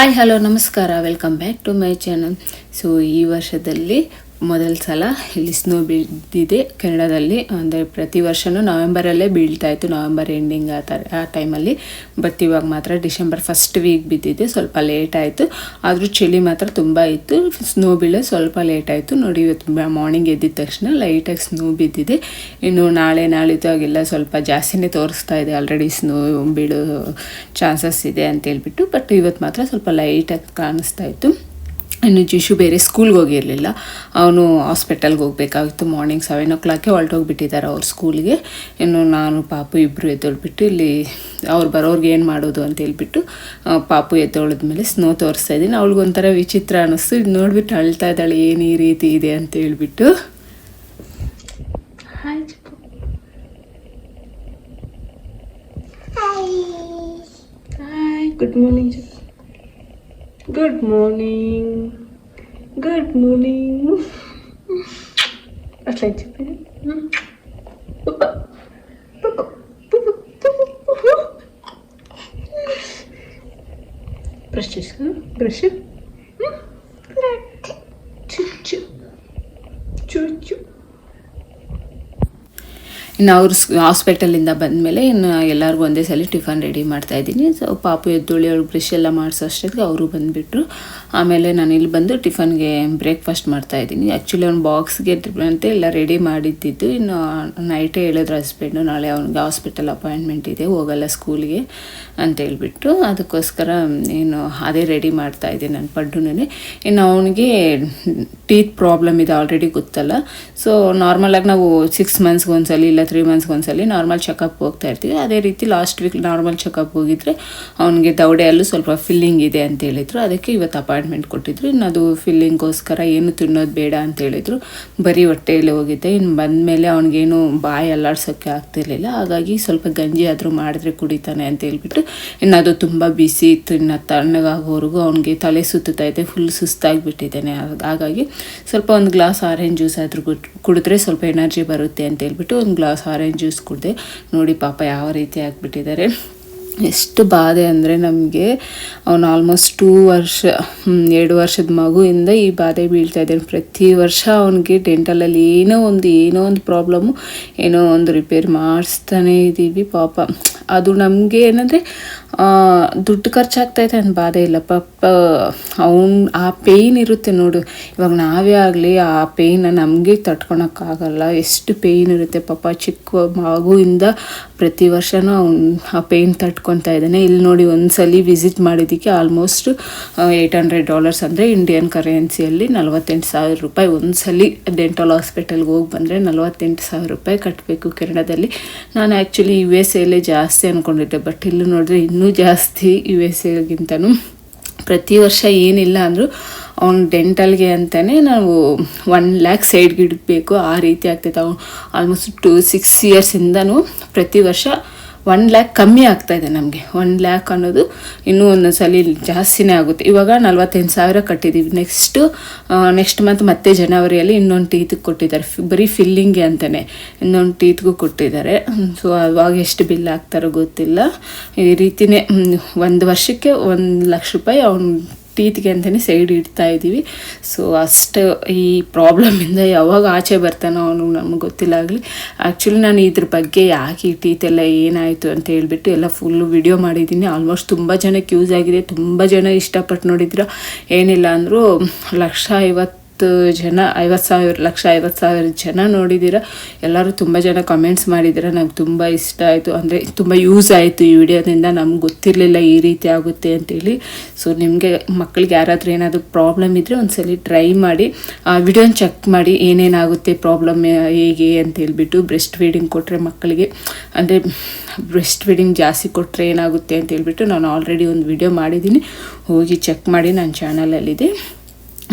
Hi hello ನಮಸ್ಕಾರ. Welcome back to my channel so ಈ ವರ್ಷದಲ್ಲಿ ಮೊದಲ ಸಲ ಇಲ್ಲಿ ಸ್ನೋ ಬೀಳ್ದಿದೆ ಕೆನಡಾದಲ್ಲಿ ಅಂದರೆ ಪ್ರತಿ ವರ್ಷವೂ ನವೆಂಬರಲ್ಲೇ ಬೀಳ್ತಾ ಇತ್ತು ನವೆಂಬರ್ ಎಂಡಿಂಗ್ ಆ ಥರ ಆ ಟೈಮಲ್ಲಿ ಬಟ್ ಇವಾಗ ಮಾತ್ರ ಡಿಸೆಂಬರ್ ಫಸ್ಟ್ ವೀಕ್ ಬಿದ್ದಿದೆ, ಸ್ವಲ್ಪ ಲೇಟ್ ಆಯಿತು. ಆದರೂ ಚಳಿ ಮಾತ್ರ ತುಂಬ ಇತ್ತು. ಸ್ನೋ ಬೀಳೋ ಸ್ವಲ್ಪ ಲೇಟ್ ಆಯಿತು. ನೋಡಿ, ಇವತ್ತು ಮಾರ್ನಿಂಗ್ ಎದ್ದಿದ ತಕ್ಷಣ ಲೈಟಾಗಿ ಸ್ನೋ ಬಿದ್ದಿದೆ. ಇನ್ನು ನಾಳೆ ನಾಳಿದ್ದಾಗೆಲ್ಲ ಸ್ವಲ್ಪ ಜಾಸ್ತಿನೇ ತೋರಿಸ್ತಾ ಇದೆ. ಆಲ್ರೆಡಿ ಸ್ನೋ ಬೀಳೋ ಚಾನ್ಸಸ್ ಇದೆ ಅಂತ ಹೇಳ್ಬಿಟ್ಟು ಬಟ್ ಇವತ್ತು ಮಾತ್ರ ಸ್ವಲ್ಪ ಲೈಟಾಗಿ ಕಾಣಿಸ್ತಾ ಇತ್ತು. ಇನ್ನು ಜಿಶು ಬೇರೆ ಸ್ಕೂಲ್ಗೆ ಹೋಗಿರಲಿಲ್ಲ. ಅವನು ಹಾಸ್ಪಿಟಲ್ಗೆ ಹೋಗಬೇಕಾಗಿತ್ತು. ಮಾರ್ನಿಂಗ್ ಸೆವೆನ್ ಓ ಕ್ಲಾಕೆ ಹೊರಟೋಗ್ಬಿಟ್ಟಿದ್ದಾರೆ ಅವ್ರ ಸ್ಕೂಲ್ಗೆ ಇನ್ನು ನಾನು ಪಾಪು ಇಬ್ಬರು ಎದ್ದೊಳ್ಬಿಟ್ಟು ಇಲ್ಲಿ ಅವ್ರು ಬರೋರ್ಗೆ ಏನು ಮಾಡೋದು ಅಂತ ಹೇಳ್ಬಿಟ್ಟು ಪಾಪು ಎದ್ದೊಳದ್ಮೇಲೆ ಸ್ನೋ ತೋರಿಸ್ತಾ ಇದ್ದೀನಿ. ಅವಳಿಗೊಂಥರ ವಿಚಿತ್ರ ಅನ್ನಿಸ್ತು ಇದು ನೋಡಿಬಿಟ್ಟು ಅಳ್ತಾ ಇದ್ದಾಳೆ ಏನು ಈ ರೀತಿ ಇದೆ ಅಂತ ಹೇಳ್ಬಿಟ್ಟು. Hi Chikku hi good morning Good good morning good morning Отстаньте. Прощайся. Прощайся. ಇನ್ನು ಅವ್ರು ಹಾಸ್ಪಿಟಲಿಂದ ಬಂದಮೇಲೆ ಇನ್ನು ಎಲ್ಲರಿಗೂ ಒಂದೇ ಸಲ ಟಿಫನ್ ರೆಡಿ ಮಾಡ್ತಾ ಇದ್ದೀನಿ. ಸೊ ಪಾಪು ಎದ್ದುಳಿ ಅವ್ರು ಬ್ರಷ್ ಎಲ್ಲ ಮಾಡಿಸೋ ಅಷ್ಟೊತ್ತಿಗೆ ಅವರು ಬಂದುಬಿಟ್ರು. ಆಮೇಲೆ ನಾನು ಇಲ್ಲಿ ಬಂದು ಟಿಫನ್ಗೆ ಬ್ರೇಕ್ಫಾಸ್ಟ್ ಮಾಡ್ತಾ ಇದ್ದೀನಿ. ಆ್ಯಕ್ಚುಲಿ ಅವ್ನು ಬಾಕ್ಸ್ಗೆ ಅಂತ ಎಲ್ಲ ರೆಡಿ ಮಾಡಿದ್ದಿದ್ದು. ಇನ್ನು ನೈಟೇ ಹೇಳಿದ್ರು ಹಸ್ಬೆಂಡು ನಾಳೆ ಅವ್ನಿಗೆ ಹಾಸ್ಪಿಟಲ್ ಅಪಾಯಿಂಟ್ಮೆಂಟ್ ಇದೆ, ಹೋಗಲ್ಲ ಸ್ಕೂಲ್ಗೆ ಅಂತ ಹೇಳ್ಬಿಟ್ಟು ಅದಕ್ಕೋಸ್ಕರ ಏನು ಅದೇ ರೆಡಿ ಮಾಡ್ತಾ ಇದ್ದೀನಿ ನನ್ನ ಪಡ್ಡುನೇ ಇನ್ನು ಅವನಿಗೆ ಟೀತ್ ಪ್ರಾಬ್ಲಮ್ ಇದೆ ಆಲ್ರೆಡಿ ಗೊತ್ತಲ್ಲ. ಸೊ ನಾರ್ಮಲಾಗಿ ನಾವು ಸಿಕ್ಸ್ ಮಂತ್ಸ್ಗೆ ಒಂದ್ಸಲ ಇಲ್ಲ ತ್ರೀ ಮಂತ್ಸ್ಗೆ ಒಂದ್ಸಲಿ ನಾರ್ಮಲ್ ಚೆಕಪ್ ಹೋಗ್ತಾ ಇರ್ತೀವಿ. ಅದೇ ರೀತಿ ಲಾಸ್ಟ್ ವೀಕ್ ನಾರ್ಮಲ್ ಚೆಕಪ್ ಹೋಗಿದ್ರೆ ಅವನಿಗೆ ದೌಡೆಯಲ್ಲೂ ಸ್ವಲ್ಪ ಫಿಲ್ಲಿಂಗ್ ಇದೆ ಅಂತ ಹೇಳಿದ್ರು. ಅದಕ್ಕೆ ಇವತ್ತು ಅಪಾಯಿಂಟ್ಮೆಂಟ್ ಕೊಟ್ಟಿದ್ರು. ಇನ್ನು ಅದು ಫಿಲ್ಲಿಂಗ್ಗೋಸ್ಕರ ಏನು ತಿನ್ನೋದು ಬೇಡ ಅಂತ ಹೇಳಿದ್ರು. ಬರೀ ಹೊಟ್ಟೆಯಲ್ಲಿ ಹೋಗಿದ್ದೆ ಇನ್ನು ಬಂದಮೇಲೆ ಅವನಿಗೇನು ಬಾಯಿ ಅಲ್ಲಾಡ್ಸೋಕ್ಕೆ ಆಗ್ತಿರ್ಲಿಲ್ಲ. ಹಾಗಾಗಿ ಸ್ವಲ್ಪ ಗಂಜಿ ಆದರೂ ಮಾಡಿದ್ರೆ ಕುಡಿತಾನೆ ಅಂತ ಹೇಳ್ಬಿಟ್ಟು ಇನ್ನು ಅದು ತುಂಬ ಬಿಸಿ ಇತ್ತು. ತಣ್ಣಗಾಗೋವರೆಗೂ ಅವನಿಗೆ ತಲೆ ಸುತ್ತುತ್ತಾ ಇದೆ. ಫುಲ್ ಸುಸ್ತಾಗಿಬಿಟ್ಟಿದ್ದಾನೆ. ಹಾಗಾಗಿ ಸ್ವಲ್ಪ ಒಂದು ಗ್ಲಾಸ್ ಆರೆಂಜ್ ಜ್ಯೂಸ್ ಆದರೂ ಕುಡಿದ್ರೆ ಸ್ವಲ್ಪ ಎನರ್ಜಿ ಬರುತ್ತೆ ಅಂತ ಹೇಳ್ಬಿಟ್ಟು ಒಂದು ಗ್ಲಾಸ್ ಆರೆಂಜ್ ಜ್ಯೂಸ್ ಕುಡಿದೆ ನೋಡಿ ಪಾಪ ಯಾವ ರೀತಿ ಆಗಿಬಿಟ್ಟಿದ್ದಾರೆ ಎಷ್ಟು ಬಾಧೆ ಅಂದರೆ ನಮಗೆ ಅವನು ಆಲ್ಮೋಸ್ಟ್ ಟೂ ವರ್ಷ ಎರಡು ವರ್ಷದ ಮಗುವಿಂದ ಈ ಬಾಧೆ ಬೀಳ್ತಾ ಇದ್ದಾನೆ ಪ್ರತಿ ವರ್ಷ ಅವನಿಗೆ ಡೆಂಟಲಲ್ಲಿ ಏನೋ ಒಂದು ಏನೋ ಒಂದು ಪ್ರಾಬ್ಲಮ್ಮು ಏನೋ ಒಂದು ರಿಪೇರ್ ಮಾಡಿಸ್ತಾನೇ ಇದ್ದೀವಿ ಪಾಪ. ಅದು ನಮಗೆ ಏನಂದರೆ ದುಡ್ಡು ಖರ್ಚಾಗ್ತೈತೆ ಅಂತ ಬಾಧೆ ಇಲ್ಲ. ಪಾಪ, ಅವನ್, ಆ ಪೇಯ್ನ್ ಇರುತ್ತೆ ನೋಡು. ಇವಾಗ ನಾವೇ ಆಗಲಿ ಆ ಪೇಯ್ನ ನಮಗೆ ತಡ್ಕೊಳಕ್ಕಾಗಲ್ಲ. ಎಷ್ಟು ಪೇಯ್ನ್ ಇರುತ್ತೆ ಪಾಪ. ಚಿಕ್ಕ ಮಗುವಿಂದ ಪ್ರತಿ ವರ್ಷವೂ ಅವ್ನು ಆ ಪೇಯ್ನ್ ತಡ್ಕೊತಾ ಇದ್ದಾನೆ. ಇಲ್ಲಿ ನೋಡಿ ಒಂದ್ಸಲಿ ವಿಸಿಟ್ ಮಾಡಿದ್ದಕ್ಕೆ ಆಲ್ಮೋಸ್ಟ್ ಏಯ್ಟ್ ಹಂಡ್ರೆಡ್ ಡಾಲರ್ಸ್ ಅಂದರೆ ಇಂಡಿಯನ್ ಕರೆನ್ಸಿಯಲ್ಲಿ ನಲವತ್ತೆಂಟು ಸಾವಿರ ರೂಪಾಯಿ. ಒಂದ್ಸಲಿ ಡೆಂಟಲ್ ಹಾಸ್ಪಿಟಲ್ಗೆ ಹೋಗಿ ಬಂದರೆ ನಲವತ್ತೆಂಟು ಸಾವಿರ ರೂಪಾಯಿ ಕಟ್ಟಬೇಕು ಕೆನಡಾದಲ್ಲಿ ನಾನು ಆ್ಯಕ್ಚುಲಿ ಯು ಎಸ್ ಎಲ್ಲೇ ಜಾಸ್ತಿ ಅಂದ್ಕೊಂಡಿದ್ದೆ ಬಟ್ ಇಲ್ಲಿ ನೋಡಿದ್ರೆ ಇನ್ನೂ ಜಾಸ್ತಿ ಯು ಎಸ್ ಎಗಿಂತನೂ ಪ್ರತಿ ವರ್ಷ ಏನಿಲ್ಲ ಅಂದರೂ ಅವ್ನು ಡೆಂಟಲ್ಗೆ ಅಂತಲೇ ನಾವು ಒನ್ ಲ್ಯಾಕ್ ಸೈಡ್ಗೆ ಇಡಬೇಕು ಆ ರೀತಿ ಆಗ್ತೈತೆ. ಅವ್ನು ಆಲ್ಮೋಸ್ಟ್ ಟು ಸಿಕ್ಸ್ ಇಯರ್ಸಿಂದನೂ ಪ್ರತಿ ವರ್ಷ ಒನ್ ಲ್ಯಾಕ್ ಕಮ್ಮಿ ಆಗ್ತಾ ಇದೆ ನಮಗೆ. ಒನ್ ಲ್ಯಾಕ್ ಅನ್ನೋದು ಇನ್ನೂ ಒಂದೊಂದು ಸಲ ಜಾಸ್ತಿನೇ ಆಗುತ್ತೆ. ಇವಾಗ ನಲ್ವತ್ತೆಂಟು ಸಾವಿರ ಕಟ್ಟಿದ್ದೀವಿ ನೆಕ್ಸ್ಟು ನೆಕ್ಸ್ಟ್ ಮಂತ್ ಮತ್ತೆ ಜನವರಿಯಲ್ಲಿ ಇನ್ನೊಂದು ಟೀತ್ಗೆ ಕೊಟ್ಟಿದ್ದಾರೆ. ಬರೀ ಫಿಲ್ಲಿಂಗ್ಗೆ ಅಂತಲೇ ಇನ್ನೊಂದು ಟೀತ್ಗೂ ಕೊಟ್ಟಿದ್ದಾರೆ. ಸೊ ಅವಾಗ ಎಷ್ಟು ಬಿಲ್ ಆಗ್ತಾರೋ ಗೊತ್ತಿಲ್ಲ. ಈ ರೀತಿಯೇ ಒಂದು ವರ್ಷಕ್ಕೆ ಒಂದು ಲಕ್ಷ ರೂಪಾಯಿ ಅವ್ನು ಟೀತ್ಗೆ ಅಂತಲೇ ಸೈಡ್ ಇಡ್ತಾ ಇದ್ದೀವಿ. ಸೊ ಅಷ್ಟು ಈ ಪ್ರಾಬ್ಲಮಿಂದ ಯಾವಾಗ ಆಚೆ ಬರ್ತಾನೋ ಅವನು ನಮ್ಗೆ ಗೊತ್ತಿಲ್ಲ ಆಗಲಿ. ಆ್ಯಕ್ಚುಲಿ ನಾನು ಇದ್ರ ಬಗ್ಗೆ ಯಾಕೆ ಈ ಏನಾಯಿತು ಅಂತ ಹೇಳಿಬಿಟ್ಟು ಎಲ್ಲ ಫುಲ್ಲು ವಿಡಿಯೋ ಮಾಡಿದ್ದೀನಿ. ಆಲ್ಮೋಸ್ಟ್ ತುಂಬ ಜನಕ್ಕೆ ಯೂಸ್ ಆಗಿದೆ. ತುಂಬ ಜನ ಇಷ್ಟಪಟ್ಟು ನೋಡಿದ್ರು. ಏನಿಲ್ಲ ಅಂದರೂ ಲಕ್ಷ ಐವತ್ತು ಜನ, ಐವತ್ತು ಸಾವಿರ, ಲಕ್ಷ ಐವತ್ತು ಸಾವಿರ ಜನ ನೋಡಿದ್ದೀರ. ಎಲ್ಲರೂ ತುಂಬ ಜನ ಕಮೆಂಟ್ಸ್ ಮಾಡಿದ್ದೀರ. ನಂಗೆ ತುಂಬ ಇಷ್ಟ ಆಯಿತು. ಅಂದರೆ ತುಂಬ ಯೂಸ್ ಆಯಿತು ಈ ವಿಡಿಯೋದಿಂದ. ನಮ್ಗೆ ಗೊತ್ತಿರಲಿಲ್ಲ ಈ ರೀತಿ ಆಗುತ್ತೆ ಅಂತೇಳಿ. ಸೊ ನಿಮಗೆ ಮಕ್ಕಳಿಗೆ ಯಾರಾದರೂ ಏನಾದರೂ ಪ್ರಾಬ್ಲಮ್ ಇದ್ದರೆ ಒಂದ್ಸಲಿ ಟ್ರೈ ಮಾಡಿ. ಆ ವಿಡಿಯೋನ ಚೆಕ್ ಮಾಡಿ ಏನೇನಾಗುತ್ತೆ ಪ್ರಾಬ್ಲಮ್ ಹೇಗೆ ಅಂತ ಹೇಳ್ಬಿಟ್ಟು ಬ್ರೆಸ್ಟ್ ಫೀಡಿಂಗ್ ಕೊಟ್ಟರೆ ಮಕ್ಕಳಿಗೆ ಅಂದರೆ ಬ್ರೆಸ್ಟ್ ಫೀಡಿಂಗ್ ಜಾಸ್ತಿ ಕೊಟ್ಟರೆ ಏನಾಗುತ್ತೆ ಅಂತ ಹೇಳ್ಬಿಟ್ಟು ನಾನು ಆಲ್ರೆಡಿ ಒಂದು ವಿಡಿಯೋ ಮಾಡಿದ್ದೀನಿ. ಹೋಗಿ ಚೆಕ್ ಮಾಡಿ. ನನ್ನ ಚಾನಲಲ್ಲಿದೆ